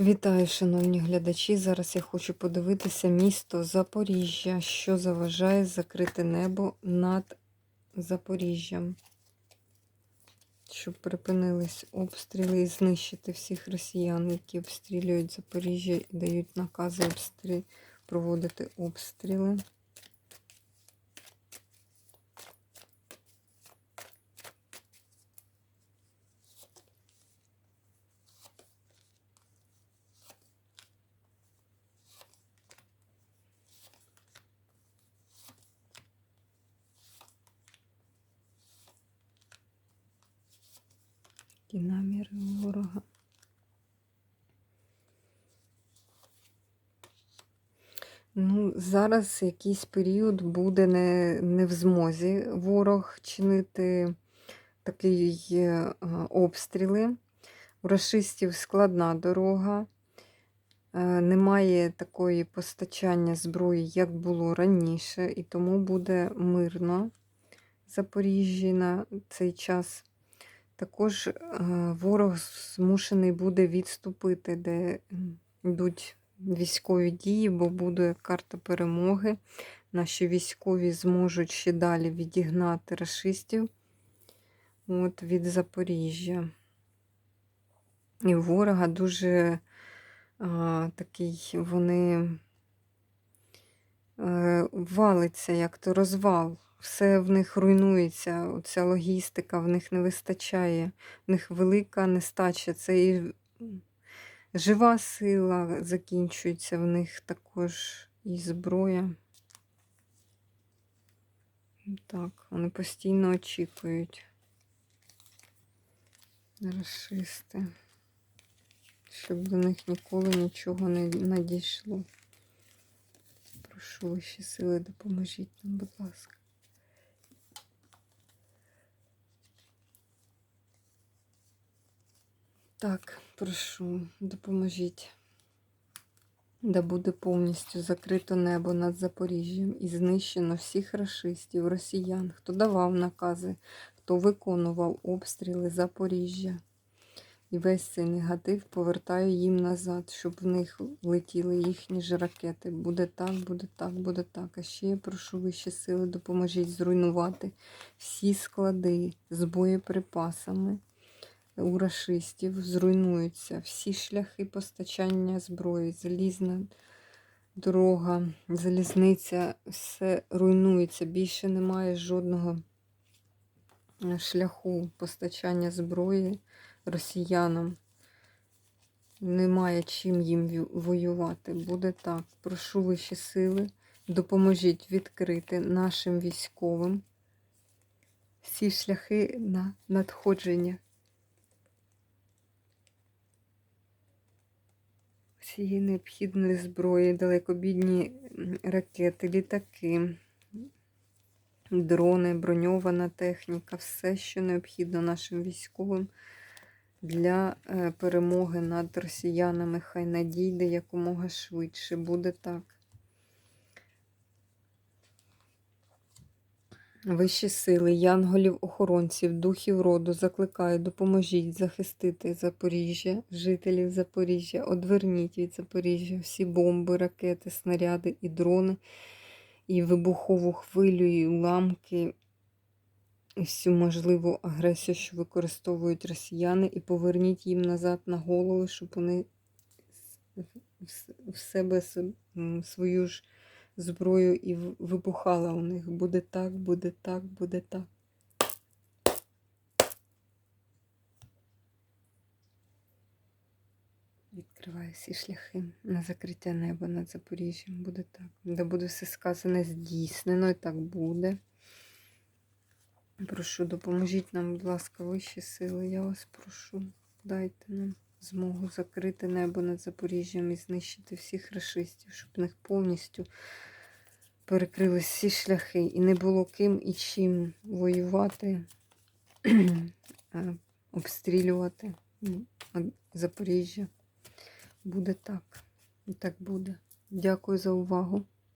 Вітаю, шановні глядачі. Зараз я хочу подивитися місто Запоріжжя, що заважає закрити небо над Запоріжжям, щоб припинились обстріли і знищити всіх росіян, які обстрілюють Запоріжжя і дають накази обстрі... проводити обстріли. Які наміри ворога. Ну, зараз якийсь період буде не, не в змозі ворог чинити такі обстріли. У расистів складна дорога. Е, Немає такої постачання зброї, як було раніше, і тому буде мирно Запоріжжі на цей час. Також е, ворог змушений буде відступити, де йдуть військові дії, бо буде карта перемоги. Наші військові зможуть ще далі відігнати рашистів от, від Запоріжжя. І ворога дуже а, такий, вони е, валиться, як то розвал. Все в них руйнується, оця логістика в них не вистачає, в них велика нестача. Це і жива сила закінчується, в них також і зброя. Так, вони постійно очікують. Расисти. Щоб до них ніколи нічого не надійшло. Прошу вищі сили, допоможіть нам, будь ласка. Так, прошу, допоможіть. Да буде повністю закрито небо над Запоріжжям і знищено всіх рашистів, росіян, хто давав накази, хто виконував обстріли Запоріжжя. І весь цей негатив повертаю їм назад, щоб в них летіли їхні ж ракети. Буде так, буде так, буде так. А ще я прошу вищі сили, допоможіть зруйнувати всі склади з боєприпасами у рашистів зруйнуються всі шляхи постачання зброї, залізна дорога, залізниця, все руйнується. Більше немає жодного е, шляху постачання зброї росіянам. Немає чим їм воювати. Буде так. Прошу вищі сили, допоможіть відкрити нашим військовим всі шляхи на надходження всієї необхідної зброї, далекобідні ракети, літаки, дрони, броньована техніка, все, що необхідно нашим військовим для е, перемоги над росіянами. Хай надійде якомога швидше. Буде так. Вищі сили, янголів, охоронців, духів роду закликаю, допоможіть захистити Запоріжжя, жителів Запоріжжя, одверніть від Запоріжжя всі бомби, ракети, снаряди і дрони, і вибухову хвилю, і уламки, і всю можливу агресію, що використовують росіяни, і поверніть їм назад на голови, щоб вони в себе свою ж зброю і вибухала у них. Буде так, буде так, буде так. Відкриваю всі шляхи на закриття неба над Запоріжжям. Буде так. Де буде все сказане здійснено, і так буде. Прошу, допоможіть нам, будь ласка, вищі сили. Я вас прошу. Дайте нам змогу закрити небо над Запоріжжям і знищити всіх рашистів, щоб в них повністю перекрились всі шляхи, і не було ким і чим воювати, обстрілювати Запоріжжя. Буде так. І так буде. Дякую за увагу.